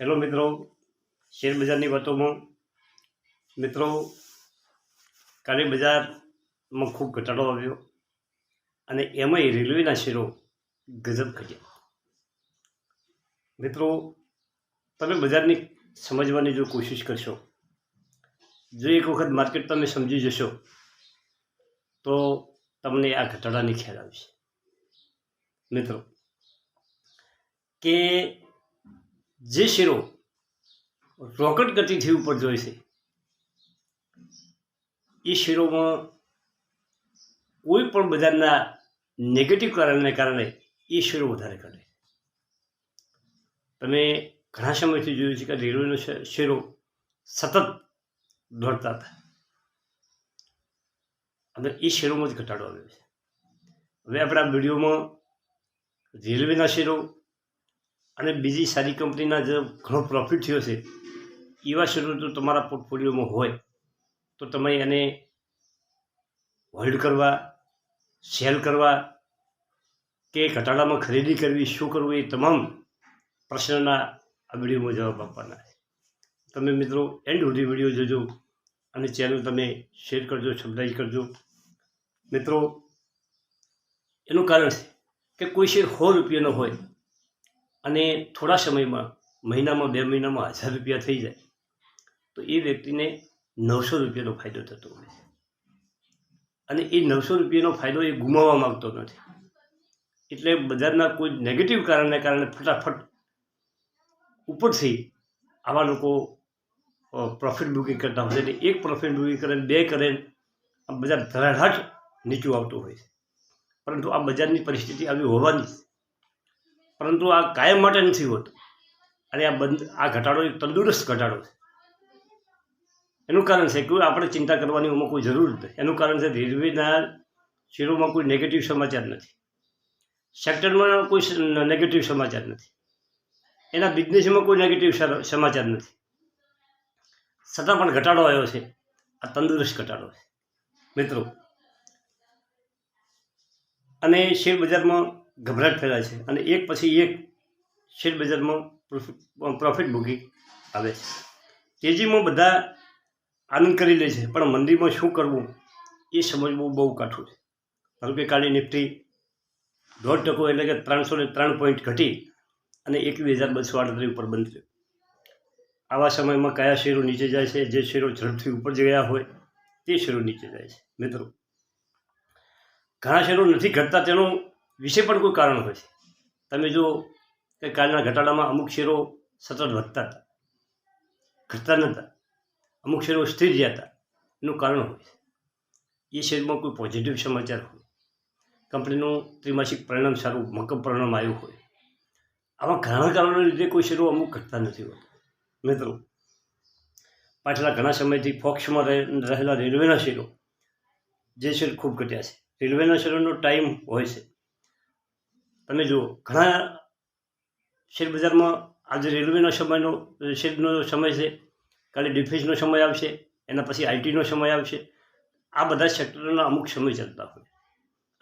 Hello મિત્રો શેરબજારની વાતોમાં મિત્રો, કાલે બજારમાં ખૂબ ઘટાડો આવ્યો અને એમાંય રેલવેના શેરો ગજબ ઘટ્યા. મિત્રો, તમે બજારની સમજવાની જો કોશિશ કરશો, જો એક વખત માર્કેટ તમે સમજી જશો, તો તમને આ ઘટાડાની ખ્યાલ આવશે. મિત્રો, કે જે શેરો રોકેટ ગતિથી ઉપર જોઈએ છે, એ શેરોમાં કોઈ પણ બજારના નેગેટિવ કારણને કારણે એ શેરો વધારે ઘટે. તમે ઘણા સમયથી જોયું છે કે રેલવેનો શેરો સતત દોડતા હતા. અને એ શેરોમાં જ ઘટાડો આવ્યો છે. હવે આપણા વિડીયોમાં રેલવેના શેરો અને બીજી સારી કંપનીના જે ઘણો પ્રોફિટ થયો છે, એવા શેરો જો તમારા પોર્ટફોલિયોમાં હોય, તો તમે એને હોલ્ડ કરવા સેલ કરવા કે ઘટાડામાં ખરીદી કરવી, શું કરવું એ તમામ પ્રશ્નના આ વિડીયોમાં જવાબ આપવાના છે. તમે મિત્રો એન્ડ સુધી વીડિયો જોજો અને ચેનલ તમે શેર કરજો સબસ્ક્રાઈબ કરજો. મિત્રો, એનું કારણ છે કે કોઈ શેર સો રૂપિયાનો હોય અને થોડા સમયમાં, મહિનામાં, બે મહિનામાં હજાર રૂપિયા થઈ જાય. તો એ વ્યક્તિને નવસો રૂપિયાનો ફાયદો થતો હોય છે. અને એ નવસો રૂપિયાનો ફાયદો એ ગુમાવવા માગતો નથી. એટલે બજારના કોઈ નેગેટિવ કારણને કારણે ફટાફટ ઉપરથી આવા લોકો પ્રોફિટ બુકિંગ કરતા હોય છે. એટલે એક પ્રોફિટ બુકિંગ કરે બે કરે આ બજાર ધરાધાટ નીચું આવતું હોય છે. પરંતુ આ બજારની પરિસ્થિતિ આવી હોવાની. પરંતુ આ કાયમ માટે નથી હોતું. અને આ બંધ, આ ઘટાડો એક તંદુરસ્ત ઘટાડો છે. એનું કારણ છે કે આપણે ચિંતા કરવાની એમાં કોઈ જરૂર નથી. એનું કારણ છે રેલવેના શેરોમાં કોઈ નેગેટિવ સમાચાર નથી. સેક્ટરમાં કોઈ નેગેટિવ સમાચાર નથી. એના બિઝનેસમાં કોઈ નેગેટિવ સમાચાર નથી. છતાં પણ ઘટાડો આવ્યો છે. આ તંદુરસ્ત ઘટાડો છે. મિત્રો, અને શેર બજારમાં ગભરાટ ફેલાય છે. અને એક પછી એક શેર બજારમાં પ્રોફિટ બુકિંગ આવે છે. તેજીમાં બધા આનંદ કરી લે છે. પણ મંદીમાં શું કરવું એ સમજવું બહુ કાઠું છે. ધારો કે કાલે નિફ્ટી દોઢ ટકો એટલે કે ત્રણસો ને ત્રણ પોઈન્ટ ઘટી અને એકવીસ હજાર બસો આડત્રીસ ઉપર બંધ થયું. આવા સમયમાં કયા શેરો નીચે જાય છે? જે શેરો ઝડપથી ઉપર ગયા હોય તે શેરો નીચે જાય છે. મિત્રો, ઘણા શેરો નથી ઘટતા તેનું વિશે પણ કોઈ કારણ હોય છે. તમે જો કે કાલના ઘટાડામાં અમુક શેરો સતત વધતા હતા, ઘટતા નહોતા. અમુક શેરો સ્થિર રહ્યા હતા. એનું કારણ હોય છે. એ શેરમાં કોઈ પોઝિટિવ સમાચાર હોય. કંપનીનું ત્રિમાસિક પરિણામ સારું, મક્કમ પરિણામ આવ્યું હોય. આવા ઘણા કારણોને લીધે કોઈ શેરો અમુક ઘટતા નથી હોતા. મિત્રો, પાછલા ઘણા સમયથી ફોક્સમાં રહેલા રેલવેના શેરો, જે શેર ખૂબ ઘટ્યા છે. રેલવેના શેરોનો ટાઈમ હોય છે. તમે જુઓ, ઘણા શેરબજારમાં આજે રેલવેનો સમયનો, શેરનો સમય છે, કાલે ડિફેન્સનો સમય આવશે, એના પછી આઈટીનો સમય આવશે. આ બધા સેક્ટરોના અમુક સમય ચાલતા હોય.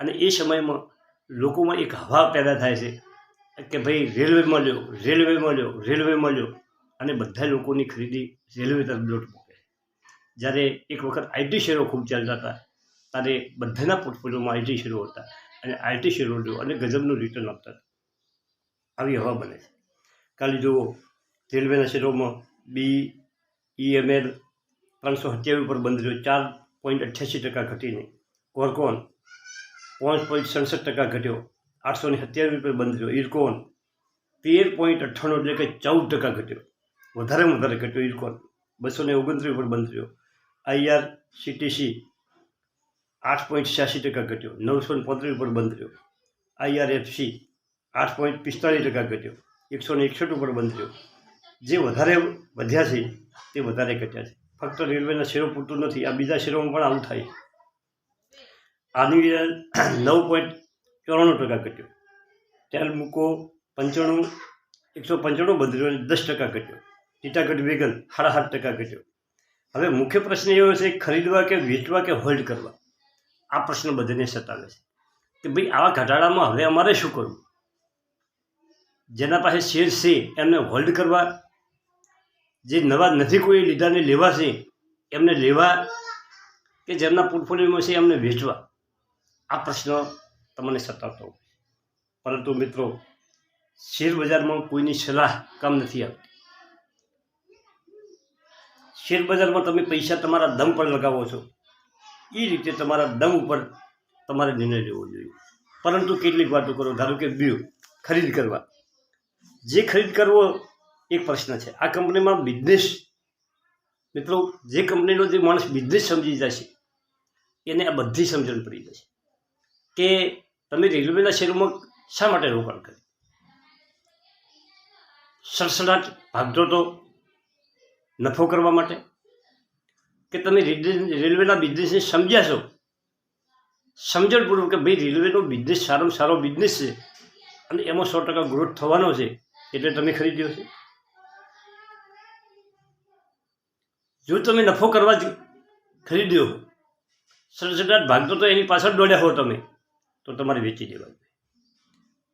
અને એ સમયમાં લોકોમાં એક હવા પેદા થાય છે કે ભાઈ રેલવેમાં લ્યો રેલવેમાં લ્યો રેલવેમાં લ્યો અને બધા લોકોની ખરીદી રેલવે તરફ દોટ મૂકે જ્યારે એક વખત આઈટી શેરો ખૂબ ચાલતા હતા, ત્યારે બધાના પોર્ટફોલિયોમાં આઈટી શેરો હતા. અને આઈટી શેરો લ્યો અને ગજબનું રિટર્ન આપતા આવી હવા બને કાલે જુઓ, રેલવેના શેરોમાં બી ઈએમએલ ત્રણસો સત્યાવીસ પર બંધ રહ્યો, ચાર પોઈન્ટ અઠ્યાસી ટકા ઘટીને કોરકોન પાંચ પોઈન્ટ સડસઠ ટકા ઘટ્યો આઠસો ને સત્યાવીસ પર બંધ રહ્યો. ઇરકોન તેર પોઈન્ટ અઠ્ઠાણું એટલે કે ચૌદ ટકા ઘટ્યો. વધારેમાં વધારે ઘટ્યો ઇરકોન બસો ને ઓગણત્રીસ પર બંધ રહ્યો. આઈઆર સીટીસી આઠ પોઈન્ટ છ્યાસી ટકા ઘટ્યો. નવસો ને પાંત્રીસ પર બંધ રહ્યો. આઈઆરએફસી આઠ પોઈન્ટ પિસ્તાળીસ ટકા ઘટ્યો. એકસો ને એકસઠ ઉપર બંધ રહ્યો. જે વધારે વધ્યા છે, તે વધારે ઘટ્યા છે. ફક્ત રેલવેના શેરો પૂરતું નથી, આ બીજા શેરોમાં પણ આવું થાય. આની નવ પોઈન્ટ ચોરાણું ટકા ઘટ્યો. તેલ મૂકો પંચાણું, એકસો પંચાણું બંધ રહ્યો અને દસ ટકા ઘટ્યો. ટીટાગઢ વેગન સાડા સાત ટકા ઘટ્યો. હવે મુખ્ય પ્રશ્ન એવો છે, ખરીદવા કે વેચવા કે હોલ્ડ કરવા? આ પ્રશ્ન બધાને સતાવે છે. કે ભાઈ, આવા ઘટાડામાં હવે અમારે શું કરવું? જેના પાસે શેર છે, એમને હોલ્ડ કરવા. જે નવા નથી કોઈ લીધાને લેવા છે, એમને લેવા કે જેમના પોર્ટફોલિયોમાં છે, એમને વેચવા. આ પ્રશ્ન તમને સતાવતો પરંતુ મિત્રો, શેર બજારમાં કોઈની સલાહ કામ નથી આવતી. શેર બજારમાં તમે પૈસા તમારા દમ પર લગાવો છો. એ રીતે તમારા દમ ઉપર તમારે નિર્ણય લેવો જોઈએ. પરંતુ કેટલીક વાતો કરો, ધારો કે બીઓ, ખરીદ કરવા. જે ખરીદ કરવો, એક પ્રશ્ન છે. આ કંપનીમાં બિઝનેસ મિત્રો, જે કંપનીનો જે માણસ બિઝનેસ સમજી જશે, એને આ બધી સમજણ પડી જશે કે તમે રેલવેના શેરોમાં શા માટે રોકાણ કર્યું? સડસડાટ ભાગતો હતો નફો કરવા માટે કે તમે રેલવેના બિઝનેસને સમજ્યા છો? સમજણપૂર્વક કે ભાઈ રેલવેનો બિઝનેસ સારામાં સારો બિઝનેસ છે અને એમાં સો ટકા ગ્રોથ થવાનો છે, એટલે તમે ખરીદ્યો છે? જો તમે નફો કરવા જ ખરીદ્યો સડસડાટ ભાગતો તો એની પાછળ દોડ્યા હો તમે, તો તમારે વેચી દેવાનું.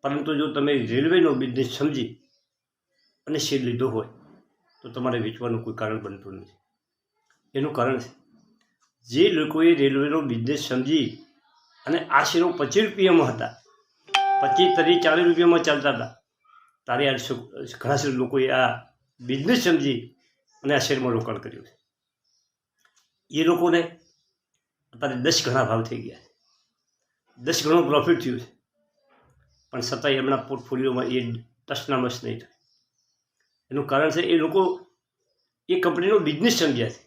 પરંતુ જો તમે રેલવેનો બિઝનેસ સમજી અને શેર લીધો હોય, તો તમારે વેચવાનું કોઈ કારણ બનતું નથી. એનું કારણ છે. જે લોકોએ રેલવેનો બિઝનેસ સમજી અને આ શેરો પચીસ રૂપિયામાં હતા, પચીસ ત્રીસ ચાલીસ રૂપિયામાં ચાલતા હતા, તારે આ ઘણા લોકોએ આ બિઝનેસ સમજી અને આ શેરમાં રોકાણ કર્યું છે. એ લોકોને અત્યારે દસ ઘણા ભાવ થઈ ગયા છે. દસ ગણો પ્રોફિટ થયું છે. પણ છતાંય એમના પોર્ટફોલિયોમાં એ ટસનામસ નહીં થાય. એનું કારણ છે એ લોકો એ કંપનીનો બિઝનેસ સમજ્યા છે.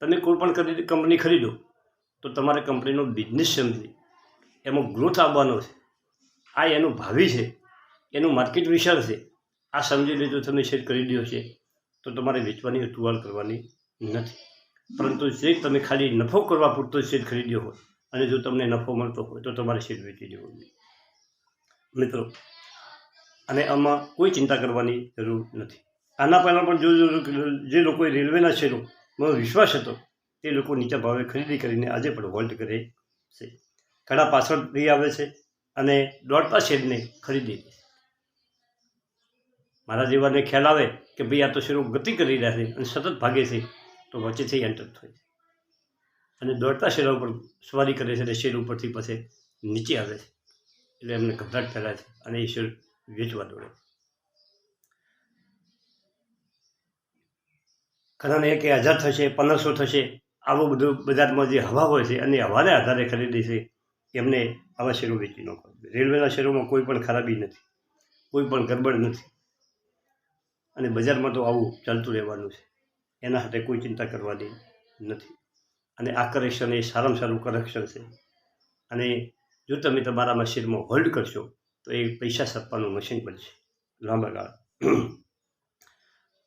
તમે કોઈ પણ કંપની ખરીદો, તો તમારે કંપનીનો બિઝનેસ સમજી. એમાં ગ્રોથ આવવાનો છે. આ એનું ભાવિ છે. એનું માર્કેટ વિશાળ છે. આ સમજીને જો તમે શેર ખરીદ્યો છે. તો તમારે વેચવાની અતુવાલ કરવાની નથી. પરંતુ જે તમે ખાલી નફો કરવા પૂરતો શેર ખરીદ્યો હોય, અને જો તમને નફો મળતો હોય, તો તમારે શેર વેચી દેવો જોઈએ. મિત્રો, અને આમાં કોઈ ચિંતા કરવાની જરૂર નથી. આના પહેલાં પણ જો જો- લોકોએ રેલવેના શેરોમાં વિશ્વાસ હતો. તે લોકો નીચા ભાવે ખરીદી કરીને આજે પણ હોલ્ડ કરે છે. ઘણા પાછળથી આવે છે અને દોડતા શેરને ખરીદી મારા જેવાને ખ્યાલ આવે કે ભાઈ આ તો શેરો ગતિ કરી રહ્યા છે અને સતત ભાગે છે, તો વચ્ચેથી એન્ટર થાય છે. અને દોડતા શેરો ઉપર સવારી કરે છે અને શેર ઉપરથી પછી નીચે આવે છે. એટલે એમને ગભરાટ ફેલાય છે અને એ શેર વેચવા દોડે ઘણાને કે હજાર થશે, પંદરસો થશે, આવું બધું બજારમાં જે હવા હોય છે અને હવાને આધારે ખરીદી છે, એમને આવા શેરો વેચી ન રેલવેના શેરોમાં કોઈ પણ ખરાબી નથી, કોઈ પણ ગરબડ નથી. અને બજારમાં તો આવું ચાલતું રહેવાનું છે. એના માટે કોઈ ચિંતા કરવાની નથી. અને આ કરેક્શન એ સારામાં સારું કરેક્શન છે. અને જો તમે તમારામાં શેરમાં હોલ્ડ કરશો, તો એ પૈસા સપવાનું મશીન બનશે લાંબા ગાળ.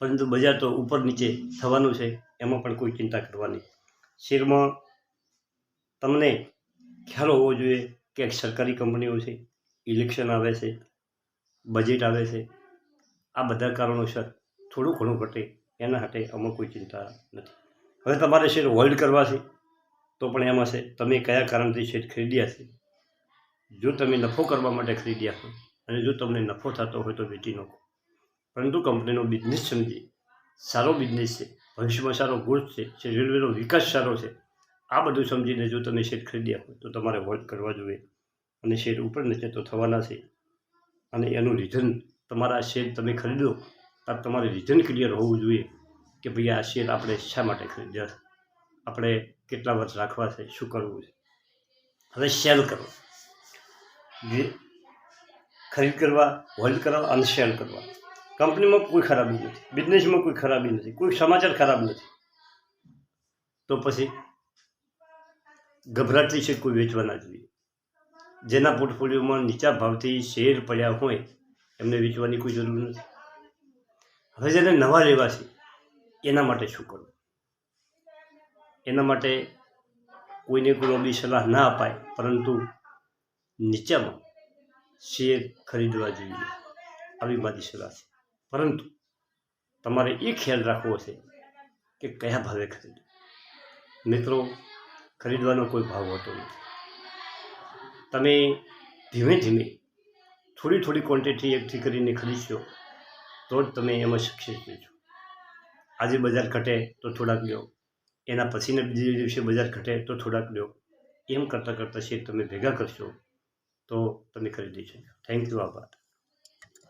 પરંતુ બજાર તો ઉપર નીચે થવાનું છે, એમાં પણ કોઈ ચિંતા કરવાની. શેરમાં તમને ખ્યાલ હોવો જોઈએ કે સરકારી કંપનીઓ છે, ઇલેક્શન આવે છે, બજેટ આવે છે. આ બધા કારણોસર થોડું ઘણું ઘટે, એના માટે આમાં કોઈ ચિંતા નથી. હવે તમારે શેર હોલ્ડ કરવા છે, તો પણ એમાં છે, તમે કયા કારણથી શેર ખરીદ્યા છે? જો તમે નફો કરવા માટે ખરીદ્યા હોય, અને જો તમને નફો થતો હોય તો વેચી નાખો. પરંતુ કંપનીનો બિઝનેસ સમજી સારો બિઝનેસ છે, ભવિષ્યમાં સારો ગ્રોથ છે રેલવેનો વિકાસ સારો છે, આ બધું સમજીને જો તમે શેર ખરીદ્યા હોય તો તમારે હોલ્ડ કરવા જોઈએ. અને શેર ઉપર નીચે તો થવાના છે. અને એનું રીઝન તમારા શેર તમે ખરીદો, તો તમારે રીઝન ક્લિયર હોવું જોઈએ કે ભાઈ આ શેર આપણે શા માટે ખરીદ્યા? છે આપણે કેટલા વર્ષ રાખવા છે, શું કરવું છે? હવે સેલ કરો. જે ખરીદ કરવા હોલ્ડ કરવા અને સેલ કરવા. કંપનીમાં કોઈ ખરાબી નથી બિઝનેસમાં કોઈ ખરાબી નથી કોઈ સમાચાર ખરાબ નથી. તો પછી ગભરાટથી છે કોઈ વેચવાના જોઈએ જેના પોર્ટફોલિયોમાં નીચા ભાવથી શેર પડ્યા હોય, એમને વેચવાની કોઈ જરૂર નથી. હવે જેને નવા લેવા છે, એના માટે શું કરવું? એના માટે કોઈને કોઈ બી સલાહ ના અપાય, પરંતુ નીચામાં શેર ખરીદવા જોઈએ. આવી મારી સલાહ છે. પરંતુ તમારે એ ખ્યાલ રાખવો છે કે કયા ભાવે ખરીદવું. મિત્રો, ખરીદવાનો કોઈ ભાવ હોતો નથી. તમે ધીમે ધીમે થોડી થોડી ક્વોન્ટિટી એકઠી કરીને ખરીદશો, તો જ તમે એમાં સક્સેસ થશો આજે બજાર ઘટે તો થોડાક લ્યો, એના પછીના બીજે દિવસે બજાર ઘટે તો થોડાક લ્યો. એમ કરતાં કરતાં શેર તમે ભેગા કરશો, તો તમે ખરીદી શકશો થેન્ક યુ આભાર.